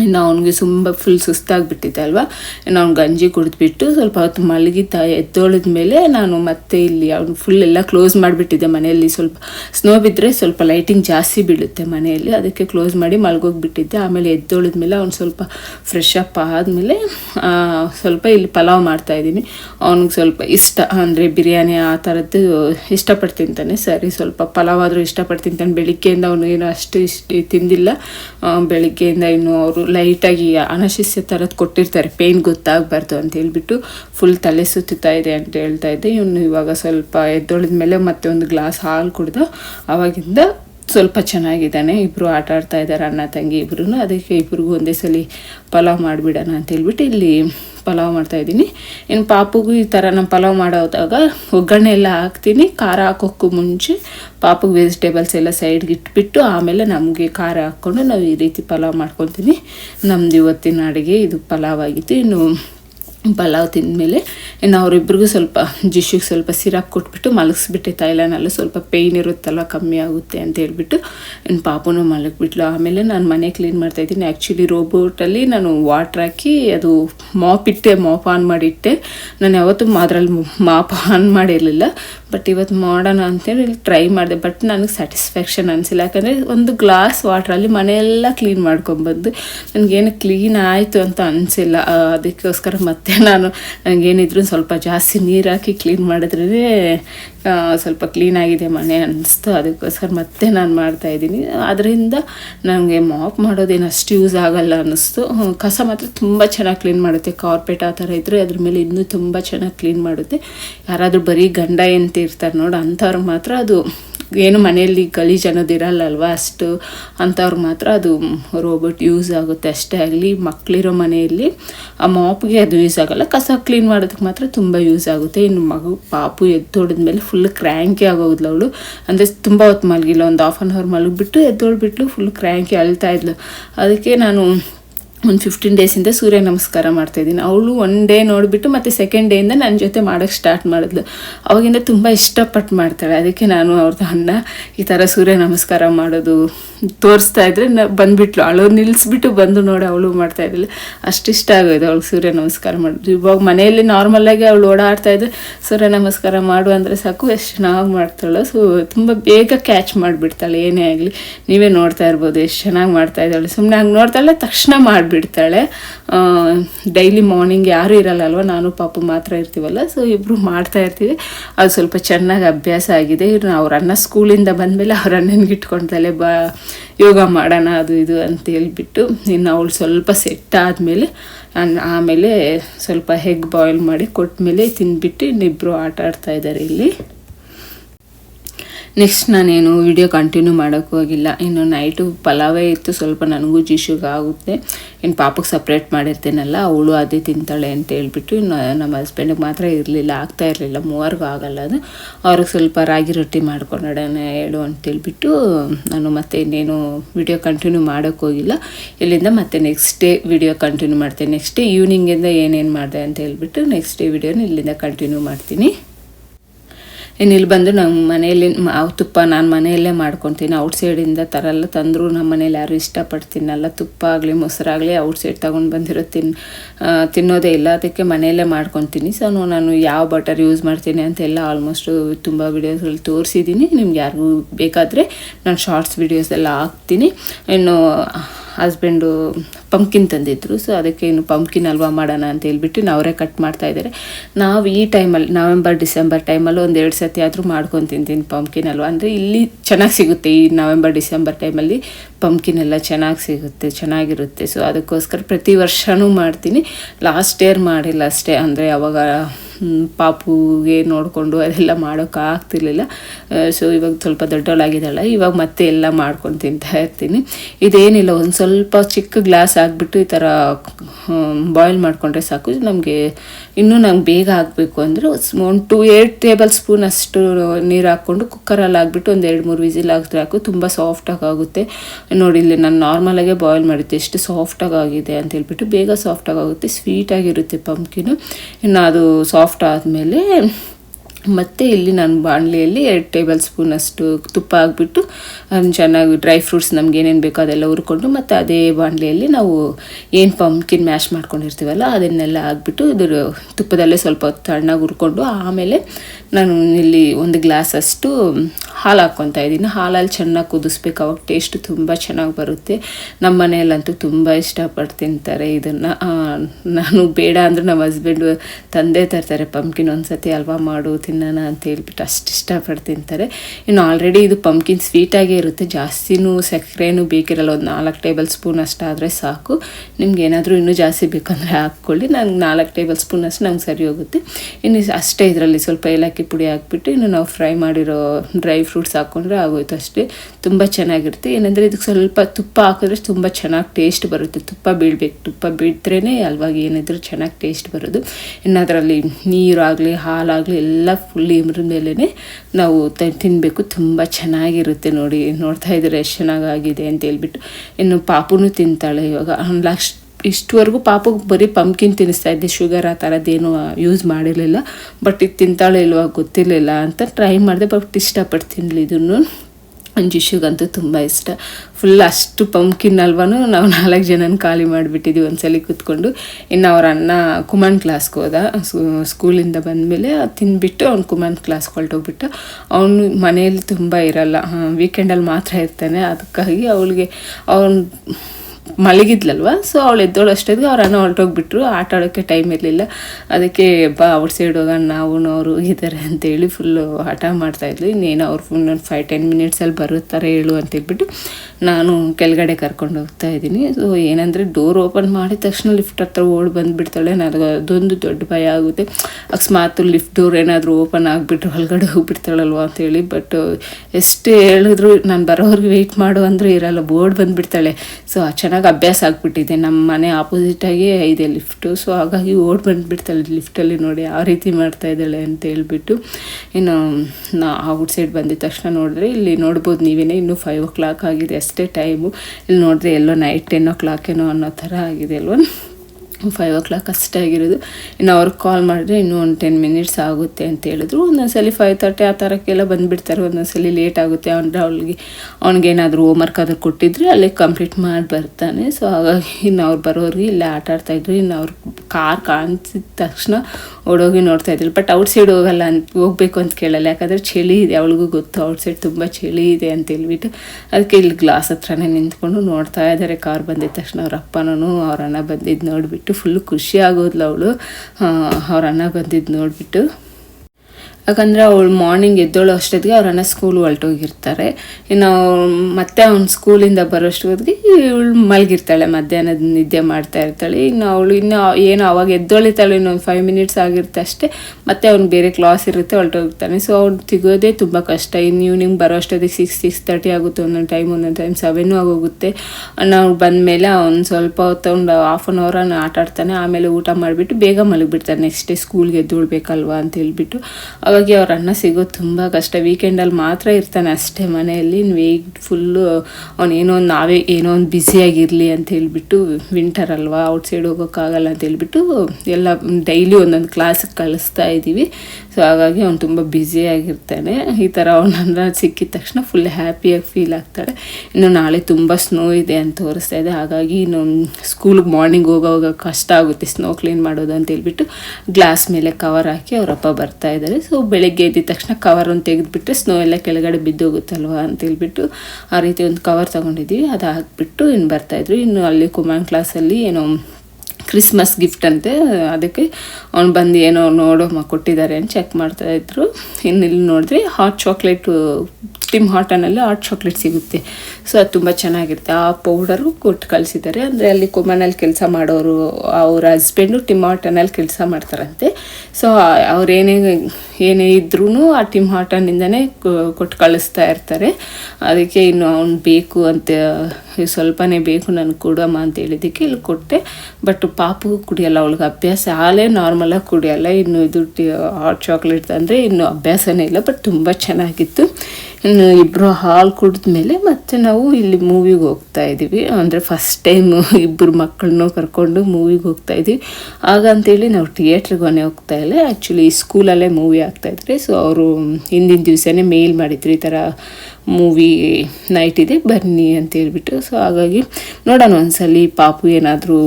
ಇನ್ನು ಅವ್ನಿಗೆ ತುಂಬ ಫುಲ್ ಸುಸ್ತಾಗಿಬಿಟ್ಟಿದೆ ಅಲ್ವಾ? ಇನ್ನು ಅವ್ನು ಗಂಜಿ ಕುಡಿದ್ಬಿಟ್ಟು ಸ್ವಲ್ಪ ಹೊತ್ತು ಮಲಗಿತಾ ಎದ್ದೋಳಿದ ಮೇಲೆ ನಾನು ಮತ್ತೆ ಇಲ್ಲಿ ಅವ್ನು ಫುಲ್ ಎಲ್ಲ ಕ್ಲೋಸ್ ಮಾಡಿಬಿಟ್ಟಿದ್ದೆ ಮನೆಯಲ್ಲಿ. ಸ್ವಲ್ಪ ಸ್ನೋ ಬಿದ್ದರೆ ಸ್ವಲ್ಪ ಲೈಟಿಂಗ್ ಜಾಸ್ತಿ ಬೀಳುತ್ತೆ ಮನೆಯಲ್ಲಿ. ಅದಕ್ಕೆ ಕ್ಲೋಸ್ ಮಾಡಿ ಮಲಗೋಗ್ಬಿಟ್ಟಿದ್ದೆ. ಆಮೇಲೆ ಎದ್ದೋಳಿದ ಮೇಲೆ ಅವ್ನು ಸ್ವಲ್ಪ ಫ್ರೆಶ್ ಅಪ್ ಆದಮೇಲೆ ಸ್ವಲ್ಪ ಇಲ್ಲಿ ಪಲಾವ್ ಮಾಡ್ತಾಯಿದ್ದೀನಿ ಅವ್ನಿಗೆ ಸ್ವಲ್ಪ ಇಷ್ಟ, ಅಂದರೆ ಬಿರಿಯಾನಿ ಆ ಥರದ್ದು ಇಷ್ಟಪಟ್ಟು ತಿಂತಾನೆ ಸರಿ, ಸ್ವಲ್ಪ ಪಲಾವ್ ಆದರೂ ಇಷ್ಟಪಟ್ಟು ತಿಂತಾನೆ ಬೆಳಿಗ್ಗೆಯಿಂದ ಅವನು ಏನು ಅಷ್ಟು ಇಷ್ಟ ತಿಂದಿಲ್ಲ. ಬೆಳಿಗ್ಗೆಯಿಂದ ಇನ್ನು ಅವರು ಲೈಟಾಗಿ ಅನಶಿಸ್ಯ ಥರದ್ದು ಕೊಟ್ಟಿರ್ತಾರೆ. ಪೇಯ್ನ್ ಗೊತ್ತಾಗಬಾರ್ದು ಅಂತ ಹೇಳಿಬಿಟ್ಟು ಫುಲ್ ತಲೆ ಸುತ್ತುತ್ತಾ ಇದೆ ಅಂತ ಹೇಳ್ತಾ ಇದ್ದೆ. ಇವನು ಇವಾಗ ಸ್ವಲ್ಪ ಎದ್ದೊಳಿದ ಮೇಲೆ ಮತ್ತೆ ಒಂದು ಗ್ಲಾಸ್ ಹಾಲು ಕುಡ್ದ ಅವಾಗಿಂದ ಸ್ವಲ್ಪ ಚೆನ್ನಾಗಿದ್ದಾನೆ. ಇಬ್ಬರು ಆಟ ಆಡ್ತಾ ಇದ್ದಾರೆ, ಅಣ್ಣ, ತಂಗಿ ಇಬ್ರು ಅದಕ್ಕೆ ಇಬ್ರಿಗೂ ಒಂದೇ ಸಲ ಪಲಾವ್ ಮಾಡಿಬಿಡೋಣ ಅಂತ ಹೇಳ್ಬಿಟ್ಟು ಇಲ್ಲಿ ಪಲಾವ್ ಮಾಡ್ತಾ ಇದ್ದೀನಿ. ಇನ್ನು ಪಾಪುಗೂ ಈ ಥರ ನಾನು ಪಲಾವ್ ಮಾಡೋದಾಗ ಒಗ್ಗರಣೆ ಎಲ್ಲ ಹಾಕ್ತೀನಿ. ಖಾರ ಹಾಕೋಕ್ಕೂ ಮುಂಚೆ ಪಾಪುಗೆ ವೆಜಿಟೇಬಲ್ಸ್ ಎಲ್ಲ ಸೈಡ್ಗೆ ಇಟ್ಬಿಟ್ಟು ಆಮೇಲೆ ನಮಗೆ ಖಾರ ಹಾಕ್ಕೊಂಡು ನಾವು ಈ ರೀತಿ ಪಲಾವ್ ಮಾಡ್ಕೊತೀನಿ ನಮ್ದು ಇವತ್ತಿನ ಅಡುಗೆ ಇದು ಪಲಾವ್ ಆಗಿತ್ತು. ಇನ್ನು ಪಲಾವ್ ತಿಂದಮೇಲೆ, ಇನ್ನು ಅವರಿಬ್ರಿಗೂ ಸ್ವಲ್ಪ ಜಿಶುಗೆ ಸ್ವಲ್ಪ ಸಿರಪ್ ಕೊಟ್ಬಿಟ್ಟು ಮಲಗಿಸ್ಬಿಟ್ಟೆ ತೈಲನಲ್ಲೂ ಸ್ವಲ್ಪ ಪೇಯ್ನ್ ಇರುತ್ತಲ್ಲ ಕಮ್ಮಿ ಆಗುತ್ತೆ ಅಂತ ಹೇಳ್ಬಿಟ್ಟು, ಇನ್ನು ಪಾಪನೂ ಮಲಗಿಬಿಟ್ಲು. ಆಮೇಲೆ ನಾನು ಮನೆ ಕ್ಲೀನ್ ಮಾಡ್ತಾಯಿದ್ದೀನಿ ಆ್ಯಕ್ಚುಲಿ ರೋಬೋಟಲ್ಲಿ ನಾನು ವಾಟ್ರ್ ಹಾಕಿ ಅದು ಮಾಪ್ ಇಟ್ಟೆ ಮಾಪ್ ಆನ್ ಮಾಡಿಟ್ಟೆ. ನಾನು ಯಾವತ್ತೂ ಅದರಲ್ಲಿ ಮಾಪ್ ಆನ್ ಮಾಡಿರಲಿಲ್ಲ. ಬಟ್ ಇವತ್ತು ಮಾಡೋಣ ಅಂತೇಳಿ ಟ್ರೈ ಮಾಡಿದೆ. ಬಟ್ ನನಗೆ ಸ್ಯಾಟಿಸ್ಫ್ಯಾಕ್ಷನ್ ಅನಿಸಿಲ್ಲ. ಯಾಕಂದರೆ ಒಂದು ಗ್ಲಾಸ್ ವಾಟ್ರಲ್ಲಿ ಮನೆಯೆಲ್ಲ ಕ್ಲೀನ್ ಮಾಡ್ಕೊಂಬಂದು ನನಗೇನು ಕ್ಲೀನ್ ಆಯಿತು ಅಂತ ಅನಿಸಿಲ್ಲ. ಅದಕ್ಕೋಸ್ಕರ ಮತ್ತೆ ನಾನು ನನಗೇನಿದ್ರು ಸ್ವಲ್ಪ ಜಾಸ್ತಿ ನೀರು ಹಾಕಿ ಕ್ಲೀನ್ ಮಾಡಿದ್ರೇ ಸ್ವಲ್ಪ ಕ್ಲೀನ್ ಆಗಿದೆ ಮನೆ ಅನ್ನಿಸ್ತು ಅದಕ್ಕೋಸ್ಕರ ಮತ್ತೆ ನಾನು ಮಾಡ್ತಾಯಿದ್ದೀನಿ ಅದರಿಂದ ನನಗೆ ಮಾಪ್ ಮಾಡೋದೇನು ಅಷ್ಟು ಯೂಸ್ ಆಗಲ್ಲ ಅನ್ನಿಸ್ತು ಕಸ ಮಾತ್ರ ತುಂಬ ಚೆನ್ನಾಗಿ ಕ್ಲೀನ್ ಮಾಡುತ್ತೆ. ಕಾರ್ಪೆಟ್ ಆ ಥರ ಇದ್ದರೆ ಅದ್ರ ಮೇಲೆ ಇನ್ನೂ ತುಂಬ ಚೆನ್ನಾಗಿ ಕ್ಲೀನ್ ಮಾಡುತ್ತೆ. ಯಾರಾದರೂ ಬರೀ ಗಂಡ ಎಂತ ಇರ್ತಾರೆ ನೋಡು, ಅಂಥವ್ರು ಮಾತ್ರ ಅದು ಏನು ಮನೆಯಲ್ಲಿ ಗಲೀಜು ಅನ್ನೋದು ಇರಲ್ಲ ಅಲ್ವಾ ಅಷ್ಟು ಅಂಥವ್ರು ಮಾತ್ರ ಅದು ರೋಬೋಟ್ ಯೂಸ್ ಆಗುತ್ತೆ ಅಷ್ಟೇ. ಆಗಲಿ ಮಕ್ಕಳಿರೋ ಮನೆಯಲ್ಲಿ ಆ ಮಾಪ್ಗೆ ಅದು ಯೂಸ್ ಆಗೋಲ್ಲ. ಕಸ ಕ್ಲೀನ್ ಮಾಡೋದಕ್ಕೆ ಮಾತ್ರ ತುಂಬ ಯೂಸ್ ಆಗುತ್ತೆ. ಇನ್ನು ಮಗು ಪಾಪು ಎದ್ದೊಡಿದ್ಮೇಲೆ ಫುಲ್ ಕ್ರ್ಯಾಂಕಿ ಆಗೋದ್ಲು ಅವಳು. ಅಂದರೆ ತುಂಬ ಹೊತ್ತು ಮಲಗಿಲ್ಲ. ಒಂದು ಹಾಫ್ ಆನ್ ಅವರ್ ಮಲಗಿಬಿಟ್ಟು ಎದ್ದೋಳ್ಬಿಟ್ಲು ಫುಲ್ ಕ್ರ್ಯಾಂಕಿ ಅಳ್ತಾ ಇದ್ಲು. ಅದಕ್ಕೆ ನಾನು ಒಂದು ಫಿಫ್ಟೀನ್ ಡೇಸಿಂದ ಸೂರ್ಯ ನಮಸ್ಕಾರ ಮಾಡ್ತಾಯಿದ್ದೀನಿ ಅವಳು ಒನ್ ಡೇ ನೋಡಿಬಿಟ್ಟು ಮತ್ತು ಸೆಕೆಂಡ್ ಡೇಯಿಂದ ನನ್ನ ಜೊತೆ ಮಾಡೋಕ್ಕೆ ಸ್ಟಾರ್ಟ್ ಮಾಡಿದ್ಲು. ಅವಾಗಿಂದ ತುಂಬ ಇಷ್ಟಪಟ್ಟು ಮಾಡ್ತಾಳೆ. ಅದಕ್ಕೆ ನಾನು ಅವ್ರದ್ದು ಅಣ್ಣ ಈ ಥರ ಸೂರ್ಯ ನಮಸ್ಕಾರ ಮಾಡೋದು ತೋರಿಸ್ತಾ ಇದ್ರೆ ನ ಬಂದುಬಿಟ್ಲು. ಅವಳು ನಿಲ್ಲಿಸ್ಬಿಟ್ಟು ಬಂದು ನೋಡಿ ಅವಳು ಮಾಡ್ತಾ ಅಷ್ಟು ಇಷ್ಟ ಆಗೋದು ಅವಳು ಸೂರ್ಯ ನಮಸ್ಕಾರ ಮಾಡೋದು. ಇವಾಗ ಮನೆಯಲ್ಲಿ ನಾರ್ಮಲಾಗಿ ಅವಳು ಓಡಾಡ್ತಾ ಇದ್ದರೆ ಸೂರ್ಯ ನಮಸ್ಕಾರ ಮಾಡು ಅಂದರೆ ಸಾಕು, ಎಷ್ಟು ಚೆನ್ನಾಗಿ ಮಾಡ್ತಾಳೆ. ಸೊ ತುಂಬ ಬೇಗ ಕ್ಯಾಚ್ ಮಾಡಿಬಿಡ್ತಾಳೆ. ಏನೇ ಆಗಲಿ. ನೀವೇ ನೋಡ್ತಾ ಇರ್ಬೋದು, ಎಷ್ಟು ಚೆನ್ನಾಗಿ ಮಾಡ್ತಾ ಇದ್ದಾಳೆ. ಸುಮ್ಮನೆ ಹಂಗೆ ನೋಡ್ತಾಳೆ ತಕ್ಷಣ ಮಾಡಿಬಿಡ್ತಾಳೆ. ಡೈಲಿ ಮಾರ್ನಿಂಗ್ ಯಾರೂ ಇರಲ್ಲ ಅಲ್ವ ನಾನು ಪಾಪ ಮಾತ್ರ ಇರ್ತೀವಲ್ಲ ಸೊ ಇಬ್ಬರು ಮಾಡ್ತಾ ಇರ್ತೀವಿ. ಅದು ಸ್ವಲ್ಪ ಚೆನ್ನಾಗಿ ಅಭ್ಯಾಸ ಆಗಿದೆ. ಇನ್ನು ಅವ್ರ ಅಣ್ಣ ಸ್ಕೂಲಿಂದ ಬಂದಮೇಲೆ ಅವ್ರ ಅಣ್ಣನಿಗೆ ಇಟ್ಕೊಳ್ತಾಳೆ ಬಾ, ಯೋಗ ಮಾಡೋಣ, ಅದು ಇದು ಅಂತ ಹೇಳ್ಬಿಟ್ಟು, ಇನ್ನು ಅವಳು ಸ್ವಲ್ಪ ಸೆಟ್ ಆದಮೇಲೆ ಆಮೇಲೆ ಸ್ವಲ್ಪ ಹೆಗ್ ಬಾಯ್ಲ್ ಮಾಡಿ ಕೊಟ್ಮೇಲೆ ತಿಂದ್ಬಿಟ್ಟು ಇನ್ನಿಬ್ಬರು ಆಟ ಆಡ್ತಾ ಇದ್ದಾರೆ ಇಲ್ಲಿ. ನೆಕ್ಸ್ಟ್ ನಾನೇನು ವಿಡಿಯೋ ಕಂಟಿನ್ಯೂ ಮಾಡೋಕ್ಕೂ ಹೋಗಿಲ್ಲ. ಇನ್ನು ನೈಟು ಪಲಾವೇ ಇತ್ತು. ಸ್ವಲ್ಪ ನನಗೂ ಜಿಶುಗೆ ಆಗುತ್ತೆ. ಇನ್ನು ಪಾಪಕ್ಕೆ ಸಪ್ರೇಟ್ ಮಾಡಿರ್ತೀನಲ್ಲ, ಅವಳು ಅದೇ ತಿಂತಾಳೆ ಅಂತ ಹೇಳ್ಬಿಟ್ಟು ನಮ್ಮ ಹಸ್ಬೆಂಡಿಗೆ ಮಾತ್ರ ಇರಲಿಲ್ಲ, ಆಗ್ತಾ ಇರಲಿಲ್ಲ. ಮೂವರ್ಗೂ ಆಗಲ್ಲ ಅದು. ಅವ್ರಿಗೆ ಸ್ವಲ್ಪ ರಾಗಿ ರೊಟ್ಟಿ ಮಾಡ್ಕೊಂಡೋಣ ಹೇಳು ಅಂತೇಳ್ಬಿಟ್ಟು ನಾನು ಮತ್ತೆ ಇನ್ನೇನು ವಿಡಿಯೋ ಕಂಟಿನ್ಯೂ ಮಾಡೋಕ್ಕೆ ಹೋಗಿಲ್ಲ. ಇಲ್ಲಿಂದ ಮತ್ತೆ ನೆಕ್ಸ್ಟ್ ಡೇ ವಿಡಿಯೋ ಕಂಟಿನ್ಯೂ ಮಾಡ್ತೀನಿ. ನೆಕ್ಸ್ಟ್ ಡೇ ಈವ್ನಿಂಗಿಂದ ಏನೇನು ಮಾಡಿದೆ ಅಂತ ಹೇಳ್ಬಿಟ್ಟು ನೆಕ್ಸ್ಟ್ ಡೇ ವಿಡಿಯೋನ ಇಲ್ಲಿಂದ ಕಂಟಿನ್ಯೂ ಮಾಡ್ತೀನಿ. ಇನ್ನು ಇಲ್ಲಿ ಬಂದು ನಮ್ಮ ಮನೆಯಲ್ಲಿ, ಮ- ಆ ತುಪ್ಪ ನಾನು ಮನೆಯಲ್ಲೇ ಮಾಡ್ಕೊತೀನಿ. ಔಟ್ಸೈಡಿಂದ ತರಲ್ಲ, ತಂದರೂ ನಮ್ಮ ಮನೇಲಿ ಯಾರು ಇಷ್ಟಪಟ್ಟು ತಿನ್ನಲ್ಲ ತುಪ್ಪ ಆಗಲಿ, ಮೊಸರಾಗಲಿ ಔಟ್ಸೈಡ್ ತೊಗೊಂಡು ಬಂದಿರೋ ತಿನ್ ತಿನ್ನೋದೇ ಇಲ್ಲ. ಅದಕ್ಕೆ ಮನೆಯಲ್ಲೇ ಮಾಡ್ಕೊತೀನಿ. ಸೊ ನಾನು ಯಾವ ಬಟರ್ ಯೂಸ್ ಮಾಡ್ತೀನಿ ಅಂತೆಲ್ಲ ಆಲ್ಮೋಸ್ಟು ತುಂಬ ವೀಡಿಯೋಸ್ಗಳು ತೋರಿಸಿದ್ದೀನಿ. ನಿಮ್ಗೆ ಯಾರಿಗೂ ಬೇಕಾದರೆ ನಾನು ಶಾರ್ಟ್ಸ್ ವೀಡಿಯೋಸ್ ಎಲ್ಲ ಹಾಕ್ತೀನಿ. ಇನ್ನು ಹಸ್ಬೆಂಡು ಪಂಪ್ಕಿನ್ ತಂದಿದ್ರು. ಸೊ ಅದಕ್ಕೆ ಇನ್ನು ಪಂಪ್ಕಿನ್ ಅಲ್ವಾ ಮಾಡೋಣ ಅಂತ ಹೇಳ್ಬಿಟ್ಟು ನಾವರೇ ಕಟ್ ಮಾಡ್ತಾ ಇದ್ದಾರೆ ನಾವು ಈ ಟೈಮಲ್ಲಿ ನವೆಂಬರ್ ಡಿಸೆಂಬರ್ ಟೈಮಲ್ಲಿ ಒಂದು ಎರಡು ಸತಿ ಆದರೂ ಮಾಡ್ಕೊಂಡು ತಿಂತೀನಿ ಪಂಪ್ಕಿನ್ ಹಲ್ವಾ ಅಂದರೆ ಇಲ್ಲಿ ಚೆನ್ನಾಗಿ ಸಿಗುತ್ತೆ ಈ ನವೆಂಬರ್ ಡಿಸೆಂಬರ್ ಟೈಮಲ್ಲಿ ಪಂಪ್ಕಿನ್ ಎಲ್ಲ ಚೆನ್ನಾಗಿ ಸಿಗುತ್ತೆ, ಚೆನ್ನಾಗಿರುತ್ತೆ. ಸೊ ಅದಕ್ಕೋಸ್ಕರ ಪ್ರತಿ ವರ್ಷವೂ ಮಾಡ್ತೀನಿ. ಲಾಸ್ಟ್ ಇಯರ್ ಮಾಡಿಲ್ಲ ಅಷ್ಟೇ. ಅಂದರೆ ಅವಾಗ ಪಾಪುಗೆ ನೋಡಿಕೊಂಡು ಅದೆಲ್ಲ ಮಾಡೋಕ್ಕಾಗ್ತಿರ್ಲಿಲ್ಲ ಸೊ ಇವಾಗ ಸ್ವಲ್ಪ ದೊಡ್ಡವಳಾಗಿದ್ದಾಳೆ. ಇವಾಗ ಮತ್ತೆ ಎಲ್ಲ ಮಾಡ್ಕೊಂಡು ತಿಂತಾ ಇರ್ತೀನಿ. ಇದೇನಿಲ್ಲ, ಒಂದು ಸ್ವಲ್ಪ ಚಿಕ್ಕ ಗ್ಲಾಸ್ ಆಗಿಬಿಟ್ಟು ಈ ಥರ ಬಾಯ್ಲ್ ಮಾಡಿಕೊಂಡ್ರೆ ಸಾಕು. ನಮಗೆ ಇನ್ನೂ ನಂಗೆ ಬೇಗ ಆಗಬೇಕು ಅಂದರೆ ಒಂದು ಟು ಏಟ್ ಟೇಬಲ್ ಸ್ಪೂನ್ ಅಷ್ಟು ನೀರು ಹಾಕ್ಕೊಂಡು ಕುಕ್ಕರಲ್ಲಿ ಹಾಕ್ಬಿಟ್ಟು ಒಂದು ಎರಡು, ಮೂರು ವಿಸಿಲ್ ಹಾಕಿದ್ರೆ ಹಾಕು, ತುಂಬ ಸಾಫ್ಟಾಗಿ ಆಗುತ್ತೆ. ನೋಡಿ, ಇಲ್ಲಿ ನಾನು ನಾರ್ಮಲಾಗೆ ಬಾಯ್ಲ್ ಮಾಡಿದ್ದೆ, ಎಷ್ಟು ಸಾಫ್ಟಾಗಿ ಆಗಿದೆ ಅಂತ ಹೇಳ್ಬಿಟ್ಟು ಬೇಗ ಸಾಫ್ಟಾಗಿ ಆಗುತ್ತೆ ಸ್ವೀಟಾಗಿರುತ್ತೆ ಪಂಪ್ಕಿನು ಇನ್ನು ಅದು ಸಾಫ್ಟ್ ಆದಮೇಲೆ ಮತ್ತು ಇಲ್ಲಿ ನಾನು ಬಾಣಲೆಯಲ್ಲಿ ಎರಡು ಟೇಬಲ್ ಸ್ಪೂನ್ ಅಷ್ಟು ತುಪ್ಪ ಹಾಕ್ಬಿಟ್ಟು ಚೆನ್ನಾಗಿ ಡ್ರೈ ಫ್ರೂಟ್ಸ್ ನಮ್ಗೆ ಏನೇನು ಬೇಕೋ ಅದೆಲ್ಲ ಹುರ್ಕೊಂಡು, ಮತ್ತು ಅದೇ ಬಾಣಲೆಯಲ್ಲಿ ನಾವು ಏನು ಪಂಪ್ಕಿನ್ ಮ್ಯಾಶ್ ಮಾಡ್ಕೊಂಡಿರ್ತೀವಲ್ಲ ಅದನ್ನೆಲ್ಲ ಹಾಕ್ಬಿಟ್ಟು ಇದ್ರ ತುಪ್ಪದಲ್ಲೇ ಸ್ವಲ್ಪ ಹೊತ್ತು ತಣ್ಣಗೆ ಹುರ್ಕೊಂಡು, ಆಮೇಲೆ ನಾನು ಇಲ್ಲಿ ಒಂದು ಗ್ಲಾಸ್ ಅಷ್ಟು ಹಾಲು ಹಾಕ್ಕೊತಾ ಇದ್ದೀನಿ. ಹಾಲಲ್ಲಿ ಚೆನ್ನಾಗಿ ಕುದಿಸ್ಬೇಕು, ಅವಾಗ ಟೇಸ್ಟ್ ತುಂಬ ಚೆನ್ನಾಗಿ ಬರುತ್ತೆ. ನಮ್ಮ ಮನೆಯಲ್ಲಂತೂ ತುಂಬ ಇಷ್ಟಪಟ್ಟು ತಿಂತಾರೆ ಇದನ್ನು. ನಾನು ಬೇಡ ಅಂದ್ರೆ ನಮ್ಮ ಹಸ್ಬೆಂಡು ತಂದೆ ತರ್ತಾರೆ ಪಂಪ್ಕಿನ್ ಒಂದ್ಸತಿ ಅಲ್ವಾ ಮಾಡು ತಿನ್ನೋಣ ಅಂತ ಹೇಳ್ಬಿಟ್ಟು ಅಷ್ಟು ಇಷ್ಟಪಟ್ಟು ತಿಂತಾರೆ ಇನ್ನು ಆಲ್ರೆಡಿ ಇದು ಪಂಪ್ಕಿನ್ ಸ್ವೀಟಾಗೇ ಇರುತ್ತೆ. ಜಾಸ್ತಿನೂ ಸಕ್ಕರೆನೂ ಬೇಕಿರಲ್ಲ. ಒಂದು ನಾಲ್ಕು ಟೇಬಲ್ ಸ್ಪೂನ್ ಅಷ್ಟಾದರೆ ಸಾಕು. ನಿಮ್ಗೆ ಏನಾದರೂ ಇನ್ನೂ ಜಾಸ್ತಿ ಬೇಕಂದರೆ ಹಾಕ್ಕೊಳ್ಳಿ. ನಂಗೆ ನಾಲ್ಕು ಟೇಬಲ್ ಸ್ಪೂನ್ ಅಷ್ಟು ನಂಗೆ ಸರಿ ಹೋಗುತ್ತೆ. ಇನ್ನು ಅಷ್ಟೇ ಇದರಲ್ಲಿ ಸ್ವಲ್ಪ ಏಲಕ್ಕಿ ಪುಡಿ ಹಾಕ್ಬಿಟ್ಟು ಇನ್ನು ನಾವು ಫ್ರೈ ಮಾಡಿರೋ ಡ್ರೈ ಫ್ರೂಟ್ಸ್ ಹಾಕ್ಕೊಂಡ್ರೆ ಆಗೋಯ್ತು ಅಷ್ಟೇ. ತುಂಬ ಚೆನ್ನಾಗಿರುತ್ತೆ. ಏನಂದರೆ ಇದಕ್ಕೆ ಸ್ವಲ್ಪ ತುಪ್ಪ ಹಾಕಿದ್ರೆ ತುಂಬ ಚೆನ್ನಾಗಿ ಟೇಸ್ಟ್ ಬರುತ್ತೆ. ತುಪ್ಪ ಬೀಳ್ಬೇಕು. ತುಪ್ಪ ಬೀಳ್ತ್ರೇ ಅಲ್ವಾಗ ಏನಿದ್ರು ಚೆನ್ನಾಗಿ ಟೇಸ್ಟ್ ಬರೋದು. ಇನ್ನು ಅದರಲ್ಲಿ ನೀರಾಗಲಿ, ಹಾಲಾಗಲಿ ಎಲ್ಲ ಫುಲ್ ಇಮ್ರ ಮೇಲೇ ನಾವು ತಿನ್ನಬೇಕು ತುಂಬ ಚೆನ್ನಾಗಿರುತ್ತೆ ನೋಡಿ. ನೋಡ್ತಾ ಇದ್ದಾರೆ ಎಷ್ಟು ಚೆನ್ನಾಗಾಗಿದೆ ಅಂತ ಹೇಳ್ಬಿಟ್ಟು. ಇನ್ನು ಪಾಪುನು ತಿಂತಾಳೆ ಇವಾಗ. ಲಾಸ್ಟ್ ಇಷ್ಟುವರೆಗೂ ಪಾಪಗೆ ಬರೀ ಪಂಪ್ಕಿನ್ ತಿನ್ನಿಸ್ತಾ ಇದ್ದೆ. ಶುಗರ್ ಆ ಥರದ್ದೇನು ಯೂಸ್ ಮಾಡಿರಲಿಲ್ಲ. ಬಟ್ ಇದು ತಿಂತಾಳೆ ಇಲ್ವಾ ಗೊತ್ತಿರಲಿಲ್ಲ ಅಂತ ಟ್ರೈ ಮಾಡಿದೆ. ಬಟ್ ಇಷ್ಟಪಟ್ಟು ತಿನ್ನಲಿ ಇದನ್ನು ಅಂಜಿಶುಗಂತೂ ತುಂಬ ಇಷ್ಟ. ಫುಲ್ ಅಷ್ಟು ಪಂಪ್ಕಿನ್ ಅಲ್ವಾನು ನಾವು ನಾಲ್ಕು ಜನನ ಖಾಲಿ ಮಾಡಿಬಿಟ್ಟಿದ್ದೀವಿ ಒಂದ್ಸಲಿ ಕೂತ್ಕೊಂಡು. ಇನ್ನು ಅವ್ರ ಅಣ್ಣ ಕುಮಾನ್ ಕ್ಲಾಸ್ಗೆ ಹೋದ. ಸ್ಕೂಲಿಂದ ಬಂದಮೇಲೆ ಅದು ತಿನ್ಬಿಟ್ಟು ಅವ್ನು ಕುಮಾನ್ ಕ್ಲಾಸ್ಗೆ ಹೊರಟೋಗ್ಬಿಟ್ಟು. ಅವನು ಮನೆಯಲ್ಲಿ ತುಂಬ ಇರಲ್ಲ. ವೀಕೆಂಡಲ್ಲಿ ಮಾತ್ರ ಇರ್ತಾನೆ. ಅದಕ್ಕಾಗಿ ಅವಳಿಗೆ ಅವ್ನು ಮಲಗಿದ್ಲಲ್ವ? ಸೊ ಅವಳು ಎದ್ದೋಳು ಅಷ್ಟೊತ್ತಿಗೆ ಅವ್ರ ಅಣ್ಣ ಹೊರಟೋಗ್ಬಿಟ್ರು. ಆಟ ಆಡೋಕ್ಕೆ ಟೈಮ್ ಇರಲಿಲ್ಲ. ಅದಕ್ಕೆ, ಬಾ, ಅವ್ರ ಸೈಡ್ ಹೋಗೋಣ ನಾವು ಅವರು ಹೋಗಿದ್ದಾರೆ ಅಂತೇಳಿ ಫುಲ್ಲು ಆಟ ಮಾಡ್ತಾಯಿದ್ವಿ ಇನ್ನೇನು ಅವ್ರು ಇನ್ನೊಂದು ಫೈವ್ ಟೆನ್ ಮಿನಿಟ್ಸಲ್ಲಿ ಬರುತ್ತಾರೆ ಹೇಳು ಅಂತ ಹೇಳ್ಬಿಟ್ಟು ನಾನು ಕೆಳಗಡೆ ಕರ್ಕೊಂಡು ಹೋಗ್ತಾ ಇದ್ದೀನಿ. ಸೊ ಏನಂದರೆ ಡೋರ್ ಓಪನ್ ಮಾಡಿದ ತಕ್ಷಣ ಲಿಫ್ಟ್ ಹತ್ರ ಓಡಿ ಬಂದುಬಿಡ್ತಾಳೆ. ನನಗೆ ಅದೊಂದು ದೊಡ್ಡ ಭಯ ಆಗುತ್ತೆ. ಅಕಸ್ಮಾತ್ ಲಿಫ್ಟ್ ಡೋರ್ ಏನಾದರೂ ಓಪನ್ ಆಗಿಬಿಟ್ಟು ಒಳಗಡೆ ಹೋಗ್ಬಿಡ್ತಾಳಲ್ವ ಅಂತೇಳಿ ಬಟ್ ಎಷ್ಟು ಹೇಳಿದ್ರು, ನಾನು ಬರೋವ್ರಿಗೆ ವೆಯ್ಟ್ ಮಾಡು ಅಂದರೆ ಇರಲ್ಲ. ಬೋರ್ಡ್ ಬಂದುಬಿಡ್ತಾಳೆ. ಸೊ ಚೆನ್ನಾಗಿ ಅಭ್ಯಾಸ ಆಗಿಬಿಟ್ಟಿದೆ. ನಮ್ಮ ಮನೆ ಆಪೋಸಿಟಾಗಿ ಇದೆ ಲಿಫ್ಟು ಸೊ ಹಾಗಾಗಿ ಓಡ್ ಬಂದುಬಿಡ್ತಾಳೆ ಲಿಫ್ಟಲ್ಲಿ ನೋಡಿ ಯಾವ ರೀತಿ ಮಾಡ್ತಾ ಇದ್ದಾಳೆ ಅಂತ ಹೇಳ್ಬಿಟ್ಟು ಇನ್ನು, ನಾ ಔಟ್ ಸೈಡ್ ಬಂದಿದ್ದ ತಕ್ಷಣ ನೋಡಿದ್ರೆ ಇಲ್ಲಿ ನೋಡ್ಬೋದು ನೀವೇನೆ. ಇನ್ನೂ ಫೈವ್ ಓ ಕ್ಲಾಕ್ ಆಗಿದೆ ಅಷ್ಟೇ ಟೈಮು ಇಲ್ಲಿ ನೋಡಿದ್ರೆ ಎಲ್ಲೋ ನೈಟ್ ಟೆನ್ ಓ ಕ್ಲಾಕ್ ಏನೋ ಅನ್ನೋ ಥರ ಆಗಿದೆ ಅಲ್ವಾ? ಫೈವ್ ಓ ಕ್ಲಾಕ್ ಅಷ್ಟೇ ಆಗಿರೋದು. ಇನ್ನು ಅವ್ರಿಗೆ ಕಾಲ್ ಮಾಡಿದ್ರೆ ಇನ್ನೂ ಒಂದು ಟೆನ್ ಮಿನಿಟ್ಸ್ ಆಗುತ್ತೆ ಅಂತ ಹೇಳಿದ್ರು. ಒಂದೊಂದ್ಸಲಿ ಫೈವ್ ತರ್ಟಿ ಆ ಥರಕ್ಕೆಲ್ಲ ಬಂದುಬಿಡ್ತಾರೆ. ಒಂದೊಂದ್ಸಲಿ ಲೇಟ್ ಆಗುತ್ತೆ. ಅಂದರೆ ಅವಳಿಗೆ ಅವ್ನಿಗೇನಾದರೂ ಹೋಮ್ವರ್ಕ್ ಆದರೂ ಕೊಟ್ಟಿದ್ರೆ ಅಲ್ಲೇ ಕಂಪ್ಲೀಟ್ ಮಾಡಿ ಬರ್ತಾನೆ. ಸೊ ಹಾಗಾಗಿ ಇನ್ನು ಅವ್ರು ಬರೋರಿಗೆ ಇಲ್ಲೇ ಆಟ ಆಡ್ತಾಯಿದ್ರು ಇನ್ನು ಅವ್ರ ಕಾರ್ ಕಾಣಿಸಿದ ತಕ್ಷಣ ಓಡೋಗಿ ನೋಡ್ತಾ ಇದ್ರು. ಬಟ್ ಔಟ್ ಸೈಡ್ ಹೋಗಲ್ಲ ಅಂತ ಹೋಗ್ಬೇಕು ಅಂತ ಕೇಳಲ್ಲ. ಯಾಕಂದರೆ ಚಳಿ ಇದೆ. ಅವಳಿಗೂ ಗೊತ್ತು ಔಟ್ ಸೈಡ್ ತುಂಬ ಚಳಿ ಇದೆ ಅಂತ ಹೇಳ್ಬಿಟ್ಟು ಅದಕ್ಕೆ ಇಲ್ಲಿ ಗ್ಲಾಸ್ ಹತ್ರನೇ ನಿಂತ್ಕೊಂಡು ನೋಡ್ತಾ ಇದ್ದಾರೆ ಕಾರ್ ಬಂದಿದ್ದ ತಕ್ಷಣ ಅವ್ರ ಅಪ್ಪನೂ, ಅವ್ರ ಅಣ್ಣ ಬಂದಿದ್ದು ನೋಡಿಬಿಟ್ಟು. ಫುಲ್ ಖುಷಿ ಆಗೋದ್ಲು ಅವಳು. ಅವ್ರ ಅಣ್ಣ ಬಂದಿದ್ದು ನೋಡಿಬಿಟ್ಟು. ಯಾಕಂದರೆ ಅವಳು ಮಾರ್ನಿಂಗ್ ಎದ್ದೋಳು ಅಷ್ಟೊತ್ತಿಗೆ ಅವರನ್ನ ಸ್ಕೂಲ್ ಹೊರಟೋಗಿರ್ತಾರೆ. ಇನ್ನು ಮತ್ತೆ ಅವ್ನು ಸ್ಕೂಲಿಂದ ಬರೋಷ್ಟೊತ್ತಿಗೆ ಇವಳು ಮಲಗಿರ್ತಾಳೆ, ಮಧ್ಯಾಹ್ನದ ನಿದ್ದೆ ಮಾಡ್ತಾ ಇರ್ತಾಳೆ. ಇನ್ನು ಅವಳು ಇನ್ನು ಏನು ಅವಾಗ ಎದ್ದೊಳಿತಾಳೆ ಇನ್ನೊಂದು ಫೈವ್ ಮಿನಿಟ್ಸ್ ಆಗಿರುತ್ತೆ ಅಷ್ಟೇ. ಮತ್ತೆ ಅವ್ನು ಬೇರೆ ಕ್ಲಾಸ್ ಇರುತ್ತೆ, ಹೊರಟೋಗ್ತಾನೆ. ಸೊ ಅವ್ನು ಸಿಗೋದೇ ತುಂಬ ಕಷ್ಟ. ಇನ್ನು ಈವ್ನಿಂಗ್ ಬರೋ ಅಷ್ಟೊತ್ತಿಗೆ ಸಿಕ್ಸ್ ಸಿಕ್ಸ್ ತರ್ಟಿ ಆಗುತ್ತೆ. ಒಂದೊಂದು ಟೈಮ್ ಒಂದೊಂದು ಟೈಮ್ ಸೆವೆನ್ನು ಆಗೋಗುತ್ತೆ. ನಾವು ಬಂದಮೇಲೆ ಅವ್ನು ಸ್ವಲ್ಪ ಹೊತ್ತು ಒಂದು ಹಾಫ್ ಆನ್ ಅವರ್ ಆಟ ಆಡ್ತಾನೆ ಆಮೇಲೆ ಊಟ ಮಾಡಿಬಿಟ್ಟು ಬೇಗ ಮಲಗಿಬಿಡ್ತಾನೆ. ನೆಕ್ಸ್ಟ್ ಡೇ ಸ್ಕೂಲ್ಗೆ ಎದ್ದೊಳ್ಬೇಕಲ್ವಾ ಅಂತ ಹೇಳ್ಬಿಟ್ಟು. ಅವಾಗ ಅವ್ರ ಅಣ್ಣ ಸಿಗೋದು ತುಂಬ ಕಷ್ಟ. ವೀಕೆಂಡಲ್ಲಿ ಮಾತ್ರ ಇರ್ತಾನೆ ಅಷ್ಟೇ ಮನೆಯಲ್ಲಿ. ವೀಕ್ ಫುಲ್ಲು ಅವನೇನೋ ಒಂದು ನಾವೇ ಏನೋ ಒಂದು ಬ್ಯುಸಿಯಾಗಿರಲಿ ಅಂತ ಹೇಳ್ಬಿಟ್ಟು ವಿಂಟರ್ ಅಲ್ವಾ ಔಟ್ಸೈಡ್ ಹೋಗೋಕ್ಕಾಗಲ್ಲ ಅಂತ ಹೇಳ್ಬಿಟ್ಟು ಎಲ್ಲ ಡೈಲಿ ಒಂದೊಂದು ಕ್ಲಾಸಿಗೆ ಕಳಿಸ್ತಾ ಇದ್ದೀವಿ. ಸೊ ಹಾಗಾಗಿ ಅವ್ನು ತುಂಬ ಬ್ಯುಸಿಯಾಗಿರ್ತಾನೆ ಈ ಥರ ಅವನನ್ನ ಸಿಕ್ಕಿದ ತಕ್ಷಣ ಫುಲ್ ಹ್ಯಾಪಿಯಾಗಿ ಫೀಲ್ ಆಗ್ತಾಳೆ. ಇನ್ನು ನಾಳೆ ತುಂಬ ಸ್ನೋ ಇದೆ ಅಂತ ತೋರಿಸ್ತಾ ಇದೆ. ಹಾಗಾಗಿ ಇನ್ನು ಸ್ಕೂಲ್ಗೆ ಮಾರ್ನಿಂಗ್ ಹೋಗೋವಾಗ ಕಷ್ಟ ಆಗುತ್ತೆ. ಸ್ನೋ ಕ್ಲೀನ್ ಮಾಡೋದು ಅಂತ ಹೇಳಿಬಿಟ್ಟು ಗ್ಲಾಸ್ ಮೇಲೆ ಕವರ್ ಹಾಕಿ ಅವರಪ್ಪ ಬರ್ತಾ ಇದ್ದಾರೆ. ಸೊ ಬೆಳಗ್ಗೆ ಎದ್ದಿದ ತಕ್ಷಣ ಕವರನ್ನು ತೆಗೆದುಬಿಟ್ರೆ ಸ್ನೋ ಎಲ್ಲ ಕೆಳಗಡೆ ಬಿದ್ದೋಗುತ್ತಲ್ವ ಅಂತ ಹೇಳ್ಬಿಟ್ಟು ಆ ರೀತಿ ಒಂದು ಕವರ್ ತೊಗೊಂಡಿದ್ದೀವಿ ಅದು ಹಾಕ್ಬಿಟ್ಟು ಇನ್ನು ಬರ್ತಾಯಿದ್ರು ಇನ್ನು ಅಲ್ಲಿ ಕುಮಾರ್ ಕ್ಲಾಸಲ್ಲಿ ಏನೋ ಕ್ರಿಸ್ಮಸ್ ಗಿಫ್ಟ್ ಅಂತೆ, ಅದಕ್ಕೆ ಅವ್ನು ಬಂದು ಏನೋ ನೋಡೋ ಕೊಟ್ಟಿದ್ದಾರೆ ಅಂತ ಚೆಕ್ ಮಾಡ್ತಾಯಿದ್ರು ಇನ್ನು ಇಲ್ಲಿ ನೋಡಿದ್ರೆ ಹಾಟ್ ಚಾಕ್ಲೇಟು ಟಿಮ್ ಹಾಟನಲ್ಲಿ ಹಾಟ್ ಚಾಕ್ಲೇಟ್ ಸಿಗುತ್ತೆ. ಸೊ ಅದು ತುಂಬ ಚೆನ್ನಾಗಿರುತ್ತೆ. ಆ ಪೌಡರು ಕೊಟ್ಟು ಕಳಿಸಿದ್ದಾರೆ. ಅಂದರೆ ಅಲ್ಲಿ ಕೊಮನಲ್ಲಿ ಕೆಲಸ ಮಾಡೋರು, ಅವ್ರ ಹಸ್ಬೆಂಡು ಟಿಮ್ ಹಾಟನಲ್ಲಿ ಕೆಲಸ ಮಾಡ್ತಾರಂತೆ. ಸೊ ಅವ್ರೇನೇ ಏನೇ ಏನೇ ಇದ್ರೂ ಆ ಟಿಮ್ ಹಾಟನಿಂದನೇ ಕೊಟ್ಟು ಕಳಿಸ್ತಾ ಇರ್ತಾರೆ. ಅದಕ್ಕೆ ಇನ್ನು ಅವ್ನು ಬೇಕು ಅಂತ, ಸ್ವಲ್ಪನೇ ಬೇಕು ನನಗೆ ಕೊಡಮ್ಮ ಅಂತ ಹೇಳಿದ್ದಕ್ಕೆ ಇಲ್ಲಿ ಕೊಟ್ಟೆ. ಬಟ್ ಪಾಪು ಕುಡಿಯಲ್ಲ, ಅವಳಿಗೆ ಅಭ್ಯಾಸ ಹಾಲೇ ನಾರ್ಮಲಾಗಿ ಕುಡಿಯಲ್ಲ. ಇನ್ನು ಇದು ಹಾಟ್ ಚಾಕ್ಲೇಟ್ ಅಂದರೆ ಇನ್ನು ಅಭ್ಯಾಸನೇ ಇಲ್ಲ ಬಟ್ ತುಂಬ ಚೆನ್ನಾಗಿತ್ತು. ಇನ್ನು ಇಬ್ಬರು ಹಾಲು ಕುಡಿದ್ಮೇಲೆ ಮತ್ತೆ ನಾವು ಇಲ್ಲಿ ಮೂವಿಗೆ ಹೋಗ್ತಾ ಇದ್ದೀವಿ. ಅಂದರೆ ಫಸ್ಟ್ ಟೈಮ್ ಇಬ್ಬರು ಮಕ್ಕಳನ್ನು ಕರ್ಕೊಂಡು ಮೂವಿಗೆ ಹೋಗ್ತಾ ಆಗ ಅಂತೇಳಿ ನಾವು ಥಿಯೇಟ್ರಿಗೆ ಮನೆ ಹೋಗ್ತಾ ಇಲ್ಲ. ಆ್ಯಕ್ಚುಲಿ ಸ್ಕೂಲಲ್ಲೇ ಮೂವಿ ಆಗ್ತಾಯಿದ್ರೆ ಸೊ ಅವರು ಹಿಂದಿನ ದಿವಸನೇ ಮೇಲ್ ಮಾಡಿದ್ರು ಈ ಥರ ಮೂವಿ ನೈಟ್ ಇದೆ, ಬನ್ನಿ ಅಂತ ಹೇಳ್ಬಿಟ್ಟು. ಸೊ ಹಾಗಾಗಿ ನೋಡೋಣ ಒಂದ್ಸಲಿ ಪಾಪು ಏನಾದರೂ